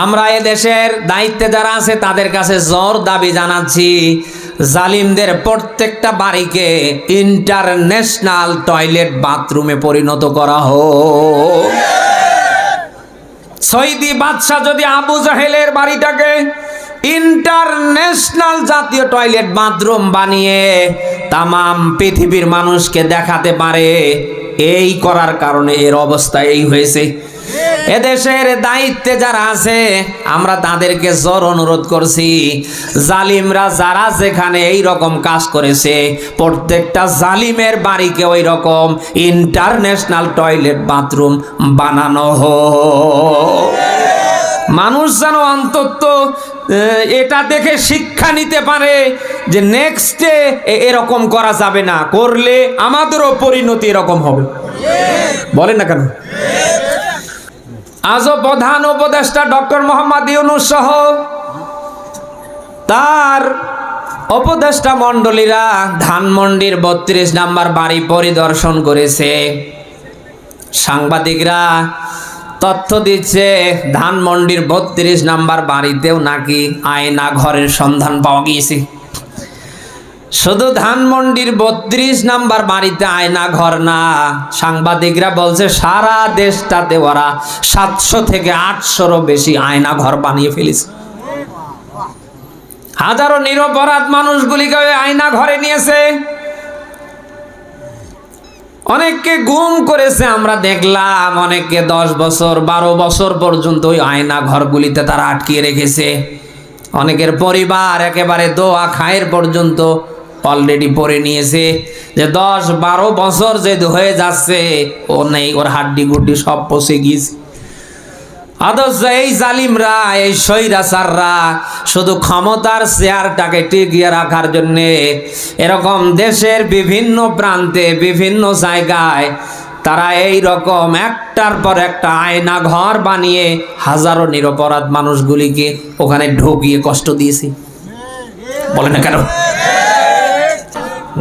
আমরা এ দেশের দায়িত্বে যারা আছে, তাদের কাছে জোর দাবি জানাচ্ছি, জালিমদের প্রত্যেকটা বাড়িকে ইন্টারন্যাশনাল টয়লেট বাথরুমে পরিণত করা হোক। সৈদি বাদশাহ যদি আবু জাহেলের বাড়িটাকে ইন্টারন্যাশনাল জাতীয় টয়লেট বাথরুম বানিয়ে তামাম পৃথিবীর মানুষকে দেখাতে পারে, এই করার কারণে এর অবস্থা এই হয়েছে। এদেশের দায়িত্বে যারা আছে, আমরা তাদেরকে জোর অনুরোধ করছি। জালিমরা যারা যেখানে এই রকম কাজ করেছে, প্রত্যেকটা জালিমের বাড়িকে ওই রকম ইন্টারন্যাশনাল টয়লেট বাথরুম বানানো হোক। মানুষ যেন অন্তত এটা দেখে শিক্ষা নিতে পারে যে নেক্সটে এরকম করা যাবে না, করলে আমাদেরও পরিণতি এরকম হবে। বলেন না কেন? আজও প্রধান উপদেষ্টা ডক্টর মোহাম্মদ ইউনুস সহ তার উপদেষ্টা মণ্ডলীরা ধানমন্ডির বত্রিশ নাম্বার বাড়ি পরিদর্শন করেছে। সাংবাদিকরা তথ্য দিচ্ছে, ধানমন্ডির বত্রিশ নাম্বার বাড়িতেও নাকি আয়না ঘরের সন্ধান পাওয়া গিয়েছে। শুধু ধানমন্ডির বত্রিশ নাম্বার বাড়িতে আয়না ঘর না, সাংবাদিকরা বলছে সারা দেশটাতে ওরা সাতশো থেকে আটশোরও বেশি আয়না ঘর বানিয়ে ফেলেছে। হাজারো নিরপরাধ মানুষগুলিকে আয়না ঘরে নিয়েছে। অনেককে গুম করেছে, আমরা দেখলাম অনেককে দশ বছর, বারো বছর পর্যন্ত ওই আয়না ঘরগুলিতে তারা আটকিয়ে রেখেছে। অনেকের পরিবার একেবারে দোয়া খায়ের পর্যন্ত অলরেডি পরে নিয়েছে যে দশ বারো বছর যে হয়ে যাচ্ছে, ও নেই, ওর হাড্ডি গুড্ডি সব পচে গিয়েছে। অথচ এই জালিমরা, এই স্বৈরাচাররা শুধু ক্ষমতার চেয়ারটাকে টিকিয়ে রাখার জন্য এরকম দেশের বিভিন্ন প্রান্তে, বিভিন্ন জায়গায় তারা এই রকম একটার পর একটা আয়না ঘর বানিয়ে হাজারো নিরপরাধ মানুষগুলিকে ওখানে ঢুকিয়ে কষ্ট দিয়েছে। বলে না কেন?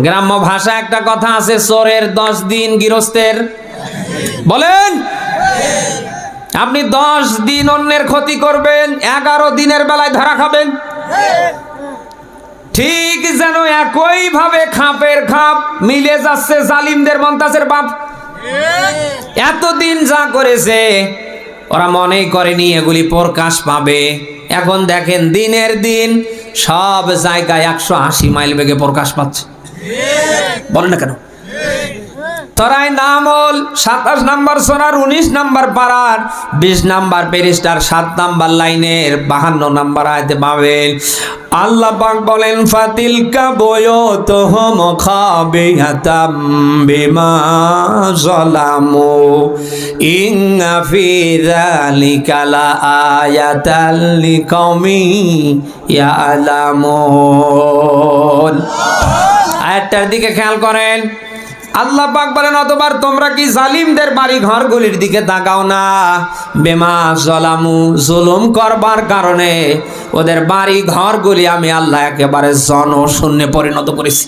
গ্রাম্য ভাষা একটা কথা আছে, চোরের দশ দিন গৃহস্থের। বলেন, আপনি দশ দিন অন্যের ক্ষতি করবেন, এগারো দিনের বেলায় ধরা খাবেন। ঠিক যেন একই ভাবে খাপের খাপ মিলে যাচ্ছে জালিমদের মন্তাজের বাপ। এতদিন যা করেছে, ওরা মনেই করেনি এগুলি প্রকাশ পাবে। এখন দেখেন দিনের দিন সব জায়গায় একশো আশি মাইল বেগে প্রকাশ পাচ্ছে। বলেন না কেন? তরাই নামল, সাতাশ নাম্বার সোনার, উনিশ নাম্বার পাড়ার বিশ নাম্বার পেরিস্টার সাত নাম্বার লাইনের, বাহান্ন নাম্বার আয়তে পাবেন আল্লাহ পাক বলেন ফাতিলকা বয়ত হম খাবে হাতাম বিমা জলামু। ইন্না ফি যালিকা লা আয়াতাল লিকাউমি ইয়ালামুন। আয়াতটার দিকে খেয়াল করেন। আল্লাহ পাক বলেন, অতবার তোমরা কি জালিমদের বাড়ি ঘরগুলির দিকে তাকাও না? বেমা জলামু, জুলুম করবার কারণে ওদের বাড়ি ঘরগুলি আমি আল্লাহ একেবারে জনশূন্যে পরিণত করেছি।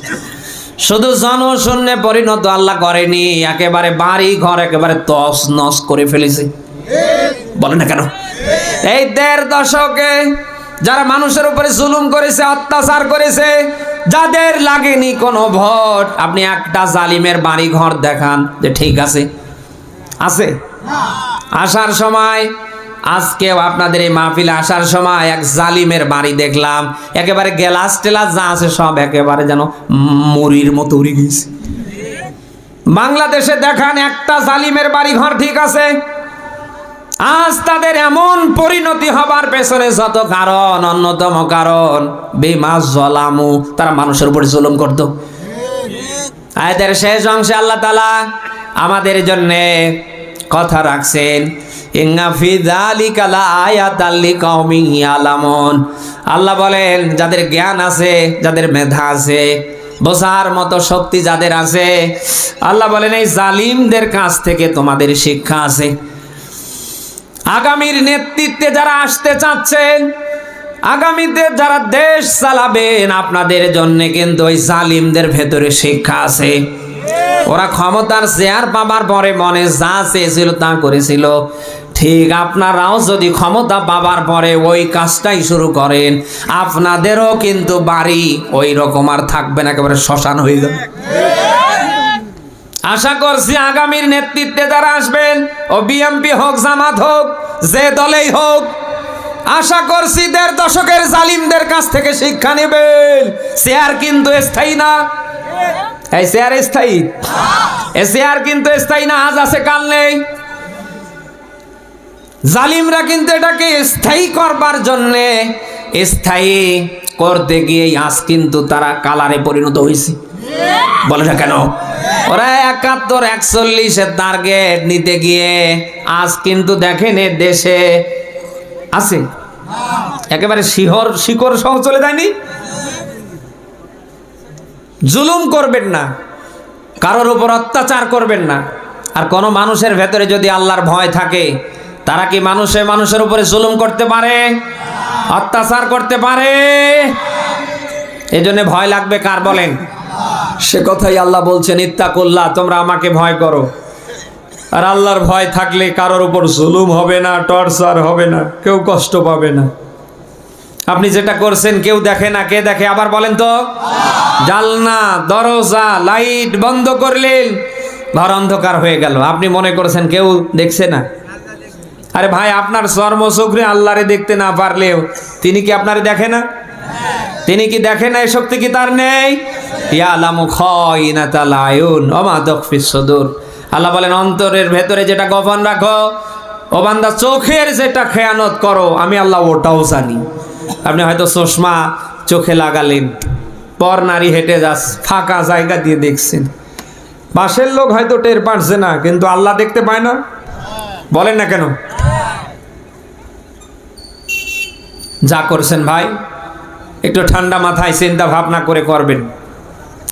শুধু জনশূন্যে পরিণত আল্লাহ করেনি, একেবারে বাড়ি ঘর একেবারে তস নস করে ফেলেছে। বলে না কেন? এই দেড় দশকে যারা মানুষের উপরে জুলুম করেছে, অত্যাচার করেছে, যাদের লাগেনি কোনো ভোট, আপনি একটা জালিমের বাড়ি ঘর দেখান যে ঠিক আছে। আছে? আসার সময়, আজকেও আপনাদের এই মাহফিলে আসার সময় এক জালিমের বাড়ি দেখলাম। একেবারে গেলাস টেলাস যা আছে সব একেবারে যেন মুড়ির মতো উড়ে গেছে। বাংলাদেশে দেখান একটা জালিমের বাড়ি ঘর ঠিক আছে। আজ তাদের এমন পরিণতি হবার পেছনে যত কারণ, অন্যতম কারণ বেমাস জলামু, তারা মানুষের উপরে জুলুম করত। আয়তের শেষ অংশে আল্লাহ তালা আমাদের জন্যে কথা রাখছেন আল্লাহ বলেন, যাদের জ্ঞান আছে, যাদের মেধা আছে, বোঝার মতো শক্তি যাদের আছে, আল্লাহ বলেন, এই জালিমদের কাছ থেকে তোমাদের শিক্ষা আছে। আগামীর নেতৃত্বে যারা আসতে চাচ্ছেন, আগামীতে যারা দেশ চালাবেন, আপনাদের জন্য কিন্তু ওই জালিমদের ভেতরে শিক্ষা আছে। ওরা ক্ষমতার চেয়ার পাবার পরে মনে যা চেয়েছিল তা করেছিল। ঠিক, আপনারাও যদি ক্ষমতা পাবার পরে ওই কাজটাই শুরু করেন, আপনাদেরও কিন্তু বাড়ি ওই রকম আর থাকবে না, একেবারে শ্মশান হয়ে যাবে। আশা করছি আগামীর নেতৃত্বে যারা আসবেন ও বিএমপি হোক জামাত হোক যে দলেই হোক আশা করছি দেড় দশকের জালিমদের কাছ থেকে শিক্ষা নেবেন। চেয়ার কিন্তু স্থায়ী না। এই চেয়ার স্থায়ী? এ চেয়ার কিন্তু স্থায়ী না আজ আছে কাল নেই। জালিমরা কিন্তু এটাকে স্থায়ী করবার জন্যে স্থায়ী করতে গিয়ে আজ কিন্তু তারা কালারে পরিণত হয়েছে। বলে না কেন? ওরা একাত্তর একচল্লিশের টার্গেট নিতে গিয়ে আজ কিন্তু দেখেন এ দেশে আছে। একেবারে শিহর, শিকড় সহ চলে যায়নি? জুলুম করবেন না। কারোর উপর অত্যাচার করবেন না। আর কোনো মানুষের ভেতরে যদি আল্লাহর ভয় থাকে, তারা কি মানুষে মানুষের উপরে জুলুম করতে পারে? অত্যাচার করতে পারে? এই জন্য ভয় লাগবে কার বলেন? সে কথাই আল্লাহ বলছেন, ইত্তাকুল্লাহ, তোমরা আমাকে ভয় করো। আর আল্লাহর ভয় থাকলে কারোর উপর জুলুম হবে না, টর্চার হবে না, কেউ কষ্ট পাবে না। আপনি যেটা করছেন, কেউ দেখে না, কে দেখে? আবার বলেন তো। জালনা, দরজা, লাইট বন্ধ করলেন ঘর অন্ধকার হয়ে গেল। আপনি মনে করছেন কেউ দেখছে না? আরে ভাই, আপনার চর্মচক্রে আল্লাহরে দেখতে না পারলেও তিনি কি আপনারে দেখে না? তিনি কি দেখে না? এই শক্তি কি তার নেই? ইয়ালামু খায়িনাতাল আয়ুন, ওমা দখফিস সুদূর। আল্লাহ বলেন, অন্তরের ভেতরে যেটা গোপন রাখো, ও বান্দা, চোখের যেটা খেয়ানত করো, আমি আল্লাহ ওটাও জানি। আপনি হয়তো চশমা চোখে লাগালেন, পর নারী হেঁটে যাস, ফাঁকা জায়গা দিয়ে দেখছেন। পাশের লোক হয়তো টের পারছে না, কিন্তু আল্লাহ দেখতে পায় না। বলেন না কেন? যা করছেন ভাই, একটু ঠান্ডা মাথায় চিন্তা ভাবনা করে করবেন।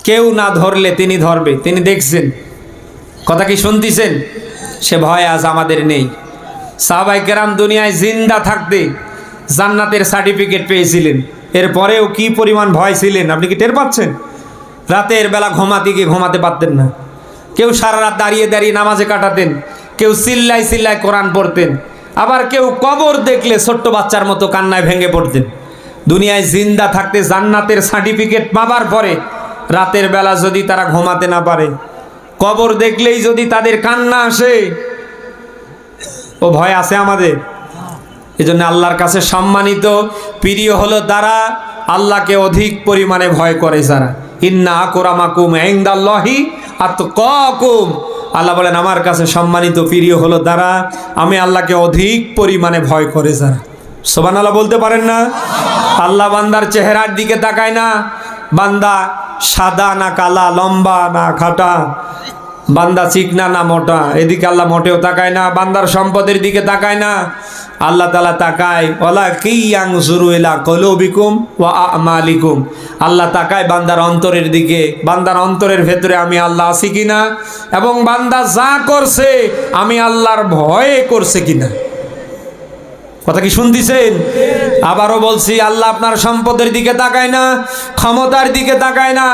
কেউ না ধরলে তিনি ধরবে, তিনি দেখছেন। কথা কি শুনতেছেন? সে ভয় আজ আমাদের নেই। সাহাবাই কেরাম দুনিয়ায় জিন্দা থাকতে জান্নাতের সার্টিফিকেট পেয়েছিলেন। এরপরেও কি পরিমাণ ভয় ছিলেন? আপনি কি টের পাচ্ছেন? রাতের বেলা ঘুমাতে গিয়ে ঘুমাতে পারতেন না। কেউ সারা রাত দাঁড়িয়ে দাঁড়িয়ে নামাজে কাটাতেন, কেউ চিল্লাই চিল্লাই কোরআন পড়তেন, আবার কেউ কবর দেখলে ছোট্ট বাচ্চার মতো কান্নায় ভেঙে পড়তেন। দুনিয়ায় জিন্দা থাকতে জান্নাতের সার্টিফিকেট পাবার পরে রাতের বেলা যদি তারা ঘুমাতে না পারে, কবর দেখলেই যদি তাদের কান্না আসে, ও ভয় আছে আমাদের। এই জন্য আল্লাহর কাছে সম্মানিত, প্রিয় হলো তারা আল্লাহকে অধিক পরিমাণে ভয় করে যারা। ইন্না আকরামাকুম ইনদাল্লাহি আতকাকুম। আল্লাহ বলেন, আমার কাছে সম্মানিত, প্রিয় হলো তারা, আমি আল্লাহকে অধিক পরিমাণে ভয় করে যারা। সোবান আল্লাহ বলতে পারেন না? আল্লাহ বান্দার চেহারার দিকে তাকায় না। বান্দা সাদা না কালা, লম্বা না খাটা বান্দা চিকনা না মোটা, এদিকে আল্লাহ মোটেও তাকায় না, বান্দার সম্পদের দিকে তাকায় না, আল্লাহ তালা তাকায় ওলা কিয়াং জুরু এলা কলবিকুম ওয়া আমালিকুম? আল্লাহ তাকায় বান্দার অন্তরের দিকে, বান্দার অন্তরের ভেতরে আমি আল্লাহ আছি কিনা, এবং বান্দা যা করছে, আমি আল্লাহর ভয়ে করছে কিনা। কথা কি শুনতেছেন? আবারও বলছি, আল্লাহ আপনার সম্পদের দিকে তাকায় না, ক্ষমতার দিকে তাকায় না,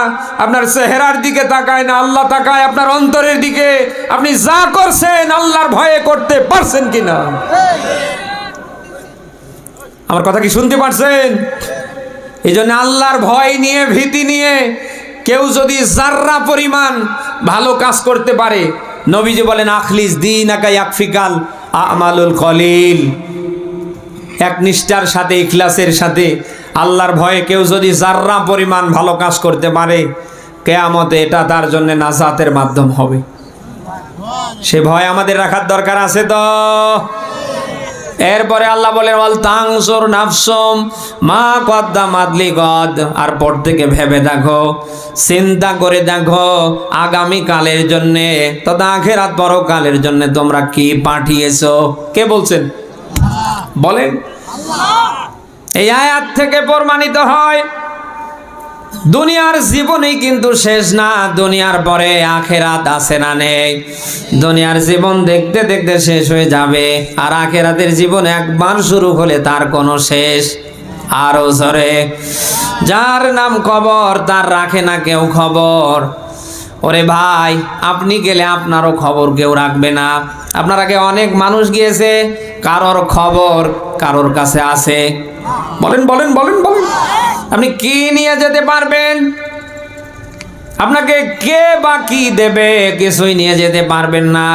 আপনার চেহারার দিকে তাকায় না, আল্লাহ তাকায় আপনার অন্তরের দিকে। আপনি যা করছেন, আল্লাহর ভয়ে করতে পারছেন কিনা? আমার কথা কি শুনতে পারছেন? এই জন্য আল্লাহর ভয় নিয়ে, ভীতি নিয়ে কেউ যদি জাররা পরিমাণ ভালো কাজ করতে পারে, নবীজি বলেন, আখলিস দিন আকাই আকফিকাল আমালুল কলিল এক নিষ্ঠার সাথে, ইখলাসের সাথে। আল্লাহর ভয়ে কেউ যদি জাররা পরিমাণ ভালো কাজ করতে পারে, কেয়ামতে এটা তার জন্য নাজাতের মাধ্যম হবে। সে ভয় আমাদের রাখার দরকার আছে তো? এরপরে আল্লাহ বলেন, ওয়াল তাংসুর নাফসুম মা কদ্দা মাদলি গদ আর পর থেকে ভেবে দেখো, চিন্তা করে দেখো আগামী কালের জন্যে তথা আখেরাত পরকালের জন্য তোমরা কি পাঠিয়েছো? কে বলছেন? বলেন। এই আয়াত থেকে প্রমাণিত হয়, দুনিয়ার জীবনই কিন্তু শেষ না, দুনিয়ার পরে আখেরাত আছে না নেই। দুনিয়ার জীবন দেখতে দেখতে শেষ হয়ে যাবে, আর আখেরাতের জীবন একবার শুরু হলে তার কোনো শেষ আরও জরে যার নাম খবর তার রাখে না কেউ খবর। ওরে ভাই, আপনি গেলে আপনারও খবর কেউ রাখবে না। আপনার আগে অনেক মানুষ গিয়েছে, কারোর খবর কারোর কাছে আছে। বলেন বলেন বলেন বলেন। আপনি কি নিয়ে যেতে পারবেন? আপনাকে কে বা কি দেবে কিছুই নিয়ে যেতে পারবেন না।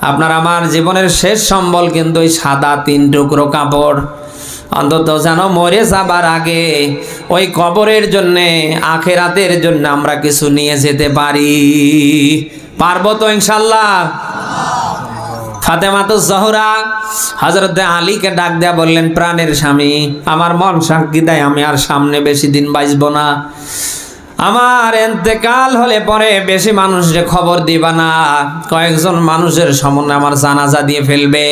আপনার আমার জীবনের শেষ সম্বল কিন্তু ওই সাদা তিন টুকরো কাপড়। অন্তত যেন মরে যাবার আগে ওই কবরের জন্যে, আখেরাতের জন্য আমরা কিছু নিয়ে যেতে পারি। পারব তো ইনশাল্লাহ? ফাতেমা তো জহরা হজরত আলীকে ডাক দেয়া বললেন, প্রাণের স্বামী, আমার মন সাক্ষী দেয় আমি আর সামনে বেশি দিন বাঁচবো না। আমার এতেকাল হলে পরে বেশি মানুষের খবর দিবা না। কয়েকজন মানুষের সমন্বয় আমার জানাজা দিয়ে ফেলবে।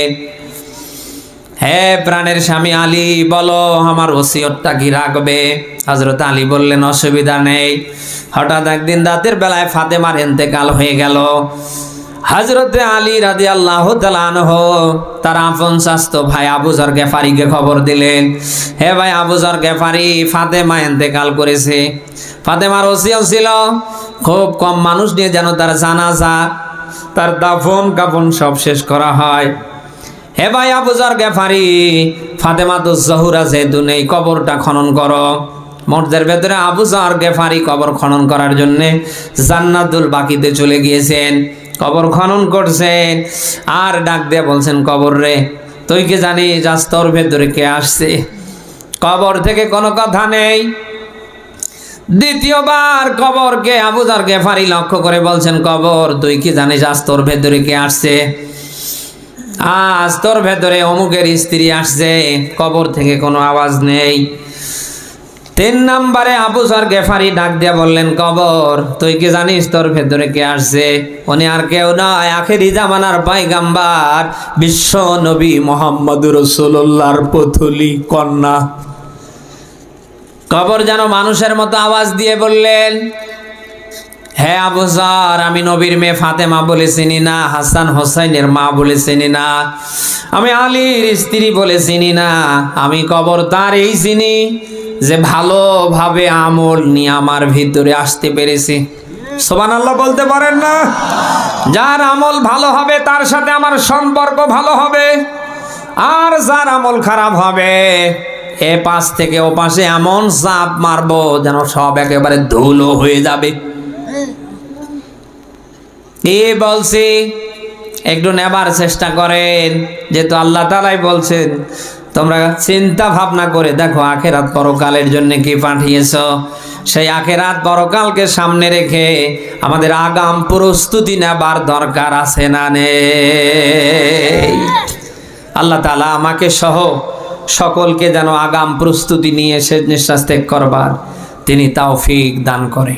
হে প্রাণের স্বামী আলী, বলো, আমার ওসিয়তটা কি রাখবে? হজরত আলী বললেন, অসুবিধা নেই। হঠাৎ একদিন রাতের বেলায় ফাতেমার এতেকাল হয়ে গেল। হজরতে আলী রাদি আল্লাহ তালানহ তার আপন স্বাস্থ্য ভাই আবুজর গেফারিকে খবর দিলেন। হে ভাই আবুজর গেফারি, ফাতেমা এতেকাল করেছে। ফাতেমার ওসিয়ত ছিল, খুব কম মানুষ নিয়ে যেন তার জানাজা, তার দাফন কাফন সব শেষ করা হয়। হে ভাই আবুজার গেফারি ফাতেমা তো জহুরা যেহেতু নেই, কবরটা খনন করো। মর্দের ভেতরে আবুজার গেফারি কবর খনন করার জন্য জান্নাতুল বাকিতে চলে গিয়েছেন। কবর খনন করছেন। আর ডাক দিয়ে বলছেন, কবর রে, তুই কি জানিস আজ তোর ভেতরে কে আসছে? কবর থেকে কোনো কথা নেই। দ্বিতীয়বার কবরকে আবুজার গেফারি লক্ষ্য করে বলছেন, কবর, তুই কি জানিস আজ তোর ভেতরে কে আসছে? আজ তোর ভেতরে অমুকের স্ত্রী আসছে, কবর থেকে কোনো আওয়াজ নেই। তিন নাম্বারে আবুজার গেফারি ডাক দিয়া বললেন, কবর, তুই কি জানিস তোর ভেতরে কে আসছে? উনি, আর কেউ নয়, আখেরি জামানার পাইগাম্বার বিশ্ব নবী মোহাম্মদ রসুল্লাহর পথলি কন্যা। কবর যেন মানুষের মতো আওয়াজ দিয়ে বললেন হ্যাঁ আবুজার আমি নবীর মেয়ে ফাতেমা বলে চিনি না, হাসান হোসাইনের মা বলে চিনি না, আমি আলীর স্ত্রী বলে চিনি না, আমি কবর তার এই চিনি যে ভালোভাবে আমল নিয়ে আমার ভিতরে আসতে পেরেছি। সোবান আল্লাহ বলতে পারেন না? যার আমল ভালো হবে, তার সাথে আমার সম্পর্ক ভালো হবে, আর যার আমল খারাপ হবে, এ পাশ থেকে ও পাশে এমন চাপ মারবো যেন সব একেবারে ধুলো হয়ে যাবে। এ বলছি, একটু নেবার চেষ্টা করেন, যেহেতু আল্লাহ তালাই বলছেন, তোমরা চিন্তা ভাবনা করে দেখো আখেরাত পরকালের জন্য কি পাঠিয়েছ। সেই আখেরাত পরকালকে সামনে রেখে আমাদের আগাম প্রস্তুতি নেবার দরকার আছে না নেই? আল্লাহ তালা আমাকে সহ সকলকে যেন আগাম প্রস্তুতি নিয়ে সে নিঃশ্বাস ত্যাগ করবার তিনি তাও দান করে।